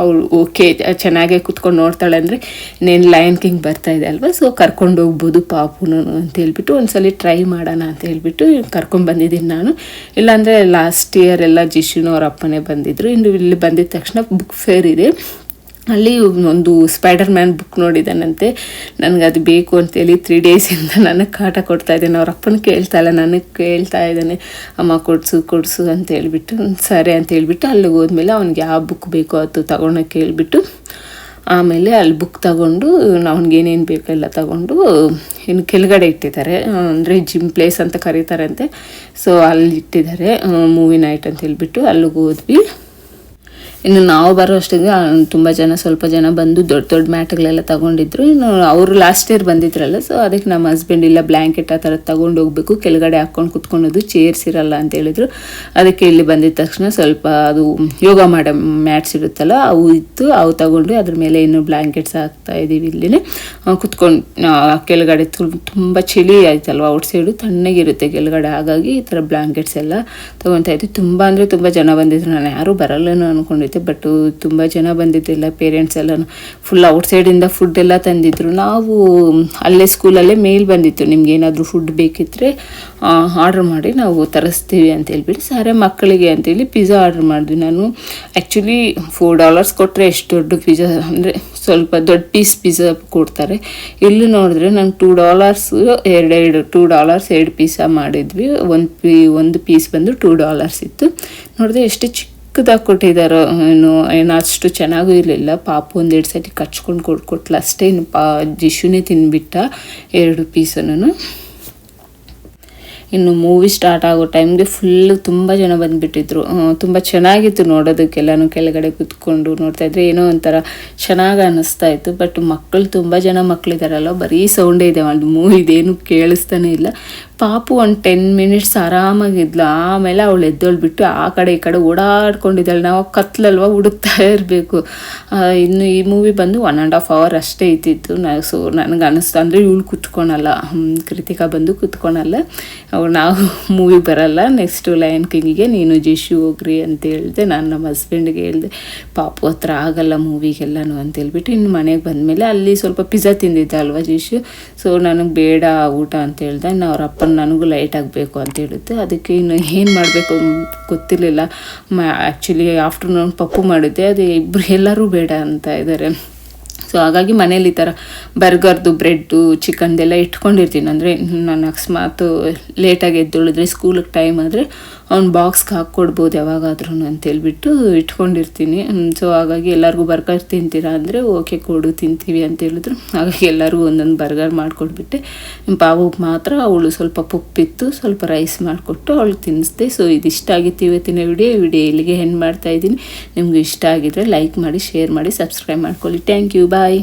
ಅವಳು ಓಕೆ ಚೆನ್ನಾಗೇ ಕುತ್ಕೊಂಡು ನೋಡ್ತಾಳೆ ಅಂದರೆ ನೇನು ಲಯನ್ ಕಿಂಗ್ ಬರ್ತಾ ಇದೆ ಅಲ್ವಾ? ಸೊ ಕರ್ಕೊಂಡು ಹೋಗ್ಬೋದು ಪಾಪುನು ಅಂತ ಹೇಳ್ಬಿಟ್ಟು ಒಂದ್ಸಲಿ ಟ್ರೈ ಮಾಡೋಣ ಅಂತ ಹೇಳ್ಬಿಟ್ಟು ಕರ್ಕೊಂಡು ಬಂದಿದ್ದೀನಿ ನಾನು. ಇಲ್ಲಾಂದರೆ ಲಾಸ್ಟ್ ಇಯರ್ ಎಲ್ಲ ಜಿಶುನು ಅವ್ರ ಅಪ್ಪನೇ ಬಂದಿದ್ದರು ಇನ್ನು ಇಲ್ಲಿ ಬಂದಿದ ತಕ್ಷಣ ಬುಕ್ ಫೇರ್ ಇದೆ. ಅಲ್ಲಿ ಒಂದು ಸ್ಪೈಡರ್ ಮ್ಯಾನ್ ಬುಕ್ ನೋಡಿದ್ದಾನಂತೆ ನನಗೆ ಅದು ಬೇಕು ಅಂತೇಳಿ ತ್ರೀ ಡೇಸಿಂದ ನನಗೆ ಕಾಟ ಕೊಡ್ತಾ ಇದ್ದಾನೆ. ಅವ್ರ ಅಪ್ಪನ ಕೇಳ್ತಾ ಇಲ್ಲ. ನನಗೆ ಕೇಳ್ತಾ ಇದ್ದಾನೆ. ಅಮ್ಮ ಕೊಡಿಸು ಕೊಡಿಸು ಅಂತ ಹೇಳ್ಬಿಟ್ಟು ಸರಿ ಅಂತ ಹೇಳ್ಬಿಟ್ಟು ಅಲ್ಲಿಗೆ ಹೋದ್ಮೇಲೆ ಅವ್ನಿಗೆ ಯಾವ ಬುಕ್ ಬೇಕೋ ಅದು ತಗೊಳಕ್ಕೆ ಹೇಳ್ಬಿಟ್ಟು ಆಮೇಲೆ ಅಲ್ಲಿ ಬುಕ್ ತಗೊಂಡು, ಅವ್ನಿಗೆ ಏನೇನು ಎಲ್ಲ ತಗೊಂಡು, ಇನ್ನು ಕೆಳಗಡೆ ಇಟ್ಟಿದ್ದಾರೆ. ಅಂದರೆ ಜಿಮ್ ಪ್ಲೇಸ್ ಅಂತ ಕರೀತಾರಂತೆ. ಸೊ ಅಲ್ಲಿ ಇಟ್ಟಿದ್ದಾರೆ ಮೂವಿ ನೈಟ್ ಅಂತ ಹೇಳ್ಬಿಟ್ಟು ಅಲ್ಲಿಗೆ ಹೋದ್ವಿ. ಇನ್ನು ನಾವು ಬರೋ ಅಷ್ಟಿಗೆ ತುಂಬ ಜನ, ಸ್ವಲ್ಪ ಜನ ಬಂದು ದೊಡ್ಡ ದೊಡ್ಡ ಮ್ಯಾಟ್ಗಳೆಲ್ಲ ತಗೊಂಡಿದ್ರು. ಇನ್ನು ಅವರು ಲಾಸ್ಟ್ ಇಯರ್ ಬಂದಿದ್ರಲ್ಲ ಸೊ ಅದಕ್ಕೆ ನಮ್ಮ ಹಸ್ಬೆಂಡ್ ಇಲ್ಲ ಬ್ಲ್ಯಾಂಕೆಟ್ ಆ ಥರ ತಗೊಂಡು ಹೋಗ್ಬೇಕು ಕೆಳಗಡೆ ಹಾಕ್ಕೊಂಡು ಕುತ್ಕೊಳ್ಳೋದು ಚೇರ್ಸ್ ಇರಲ್ಲ ಅಂತ ಹೇಳಿದ್ರು. ಅದಕ್ಕೆ ಇಲ್ಲಿ ಬಂದಿದ ತಕ್ಷಣ ಸ್ವಲ್ಪ ಅದು ಯೋಗ ಮಾಡೋ ಮ್ಯಾಟ್ಸ್ ಇರುತ್ತಲ್ಲ, ಅವು ಇತ್ತು, ಅವು ತಗೊಂಡು ಅದ್ರ ಮೇಲೆ ಇನ್ನು ಬ್ಲ್ಯಾಂಕೆಟ್ಸ್ ಹಾಕ್ತಾ ಇದ್ದೀವಿ ಇಲ್ಲಿನೇ. ಕುತ್ಕೊಂಡು ಕೆಳಗಡೆ ತುಂಬ ಚಳಿ ಆಯ್ತಲ್ವ ಔಟ್ ಸೈಡು ತಣ್ಣಗಿರುತ್ತೆ ಕೆಳಗಡೆ. ಹಾಗಾಗಿ ಈ ಥರ ಬ್ಲ್ಯಾಂಕೆಟ್ಸ್ ಎಲ್ಲ ತೊಗೊತಾ ಇದ್ವಿ. ತುಂಬ ಅಂದರೆ ತುಂಬ ಜನ ಬಂದಿದ್ರು, ನಾನು ಯಾರೂ ಬರಲ್ಲೇನೋ ಬಟ್ ತುಂಬ ಜನ ಬಂದಿದ್ದಿಲ್ಲ ಪೇರೆಂಟ್ಸ್ ಎಲ್ಲ ಫುಲ್ ಔಟ್ಸೈಡಿಂದ ಫುಡ್ ಎಲ್ಲ ತಂದಿದ್ರು. ನಾವು ಅಲ್ಲೇ ಸ್ಕೂಲಲ್ಲೇ ಮೇಲ್ ಬಂದಿತ್ತು, ನಿಮ್ಗೆ ಏನಾದರೂ ಫುಡ್ ಬೇಕಿದ್ರೆ ಆರ್ಡ್ರ್ ಮಾಡಿ ನಾವು ತರಿಸ್ತೀವಿ ಅಂತ ಹೇಳ್ಬಿಟ್ಟು, ಸಾರೆ, ಮಕ್ಕಳಿಗೆ ಅಂತೇಳಿ ಪಿಜ್ಜಾ ಆರ್ಡ್ರ್ ಮಾಡಿದ್ವಿ. ನಾನು ಆ್ಯಕ್ಚುಲಿ ಫೋರ್ ಡಾಲರ್ಸ್ ಕೊಟ್ಟರೆ ಎಷ್ಟು ದೊಡ್ಡ ಪಿಜ್ಜಾ ಅಂದರೆ ಸ್ವಲ್ಪ ದೊಡ್ಡ ಪೀಸ್ ಪಿಜ್ಜಾ ಕೊಡ್ತಾರೆ. ಇಲ್ಲಿ ನೋಡಿದ್ರೆ ನಂಗೆ ಟೂ ಡಾಲರ್ಸ್ ಎರಡೆರಡು ಟೂ ಡಾಲರ್ಸ್ ಎರಡು ಪೀಸ ಮಾಡಿದ್ವಿ. ಒಂದು ಪೀ ಒಂದು ಪೀಸ್ ಬಂದು ಟೂ ಡಾಲರ್ಸ್ ಇತ್ತು. ನೋಡಿದ್ರೆ ಎಷ್ಟು ಚಿಕ್ಕದಾಗಿ ಕೊಟ್ಟಿದ್ದಾರೆ ಏನು ಏನು ಅಷ್ಟು ಚೆನ್ನಾಗೂ ಇರಲಿಲ್ಲ. ಪಾಪು ಒಂದೆರಡು ಸತಿ ಕಚ್ಕೊಂಡು ಕೊಟ್ಕೊಟ್ಲ ಅಷ್ಟೇ ಇನ್ನು ಪಾ, ಜಿಶುನೇ ತಿನ್ಬಿಟ್ಟ ಎರಡು ಪೀಸನ್ನು ಇನ್ನು ಮೂವಿ ಸ್ಟಾರ್ಟ್ ಆಗೋ ಟೈಮ್ಗೆ ಫುಲ್ಲು ತುಂಬ ಜನ ಬಂದುಬಿಟ್ಟಿದ್ರು. ತುಂಬ ಚೆನ್ನಾಗಿತ್ತು ನೋಡೋದಕ್ಕೆಲ್ಲನೂ ಕೆಳಗಡೆ ಕುತ್ಕೊಂಡು ನೋಡ್ತಾ ಇದ್ರೆ ಏನೋ ಒಂಥರ ಚೆನ್ನಾಗಿ ಅನ್ನಿಸ್ತಾ ಇತ್ತು. ಬಟ್ ಮಕ್ಕಳು ತುಂಬ ಜನ ಮಕ್ಕಳಿದಾರಲ್ಲ ಬರೀ ಸೌಂಡೇ ಇದೆ. ಒಂದು ಮೂವಿದೇನು ಕೇಳಿಸ್ತಾನೆ ಇಲ್ಲ. ಪಾಪು ಒಂದು ಟೆನ್ ಮಿನಿಟ್ಸ್ ಆರಾಮಾಗಿದ್ಲು. ಆಮೇಲೆ ಅವಳು ಎದ್ದೊಳ್ಬಿಟ್ಟು ಆ ಕಡೆ ಈ ಕಡೆ ಓಡಾಡ್ಕೊಂಡಿದ್ದಾಳೆ. ನಾವು ಕತ್ಲಲ್ವ ಹುಡುಕ್ತಾ ಇರಬೇಕು. ಇನ್ನು ಈ ಮೂವಿ ಬಂದು ಒನ್ ಆ್ಯಂಡ್ ಹಾಫ್ ಅವರ್ ಅಷ್ಟೇ ಇದ್ದಿತ್ತು ನಾನು ಸೊ ನನಗೆ ಅನಿಸ್ತು, ಅಂದರೆ ಇವಳು ಕುತ್ಕೊಳಲ್ಲ. ಕೃತಿಕಾ ಬಂದು ಕುತ್ಕೊಳಲ್ಲ. ಅವ್ರು ನಾವು ಮೂವಿ ಬರಲ್ಲ. ನೆಕ್ಸ್ಟು ಲಯನ್ ಕಿಂಗಿಗೆ ನೀನು ಜಿಶು ಹೋಗ್ರಿ ಅಂತ ಹೇಳಿದೆ. ನಾನು ನಮ್ಮ ಹಸ್ಬೆಂಡ್ಗೆ ಹೇಳಿದೆ. ಪಾಪು ಹತ್ರ ಆಗಲ್ಲ ಮೂವಿಗೆಲ್ಲನು ಅಂತ ಹೇಳ್ಬಿಟ್ಟು ಇನ್ನು ಮನೆಗೆ ಬಂದಮೇಲೆ ಅಲ್ಲಿ ಸ್ವಲ್ಪ ಪಿಜ್ಜಾ ತಿಂದಿದ್ದೆ ಅಲ್ವಾ ಜಿಶು. ಸೊ ನನಗೆ ಬೇಡ ಊಟ ಅಂತ ಹೇಳ್ದೆ. ಇನ್ನು ಅವ್ರ ನನಗೂ ಲೈಟ್ ಆಗಬೇಕು ಅಂತ ಹೇಳುತ್ತೆ. ಅದಕ್ಕೆ ಇನ್ನು ಏನು ಮಾಡಬೇಕು ಗೊತ್ತಿರಲಿಲ್ಲ. ಮ ಆ್ಯಕ್ಚುಲಿ ಆಫ್ಟರ್ನೂನ್ ಪಪ್ಪು ಮಾಡಿದ್ದೆ. ಅದು ಇಬ್ಬರು ಎಲ್ಲರೂ ಬೇಡ ಅಂತ ಇದ್ದಾರೆ ಸೊ ಹಾಗಾಗಿ ಮನೇಲಿ ಈ ಥರ ಬರ್ಗರ್ದು, ಬ್ರೆಡ್ಡು ಚಿಕನ್ದೆಲ್ಲ ಇಟ್ಕೊಂಡಿರ್ತೀನಿ. ಅಂದರೆ ನಾನು ಅಕಸ್ಮಾತ್ ಲೇಟಾಗಿ ಎದ್ದೇಳಿದ್ರೆ ಸ್ಕೂಲಿಗೆ ಟೈಮ್ ಆದರೆ ಅವ್ನು ಬಾಕ್ಸ್ಗೆ ಹಾಕ್ಕೊಡ್ಬೋದು ಯಾವಾಗಾದ್ರೂ ಅಂತೇಳ್ಬಿಟ್ಟು ಇಟ್ಕೊಂಡಿರ್ತೀನಿ. ಸೊ ಹಾಗಾಗಿ ಎಲ್ಲರಿಗೂ ಬರ್ಗರ್ ತಿಂತೀರಾ ಅಂದರೆ ಓಕೆ ಕೊಡು, ತಿಂತೀವಿ ಅಂತ ಹೇಳಿದ್ರು. ಹಾಗಾಗಿ ಎಲ್ಲರಿಗೂ ಒಂದೊಂದು ಬರ್ಗರ್ ಮಾಡಿಕೊಟ್ಬಿಟ್ಟೆ ಪಾವುಗೆ ಮಾತ್ರ, ಅವಳು ಸ್ವಲ್ಪ ಪುಪ್ಪಿತ್ತು, ಸ್ವಲ್ಪ ರೈಸ್ ಮಾಡಿಕೊಟ್ಟು ಅವಳು ತಿನ್ನಿಸ್ದೆ ಸೊ ಇದು ಇಷ್ಟ ಆಗಿತ್ತು ಇವತ್ತಿನ ವಿಡಿಯೋ ವಿಡಿಯೋ ಇಲ್ಲಿಗೆ ಹೆಣ್ಣು ಮಾಡ್ತಾಯಿದ್ದೀನಿ ನಿಮ್ಗೆ ಇಷ್ಟ ಆಗಿದ್ರೆ ಲೈಕ್ ಮಾಡಿ ಶೇರ್ ಮಾಡಿ ಸಬ್ಸ್ಕ್ರೈಬ್ ಮಾಡ್ಕೊಳ್ಳಿ. Thank you bye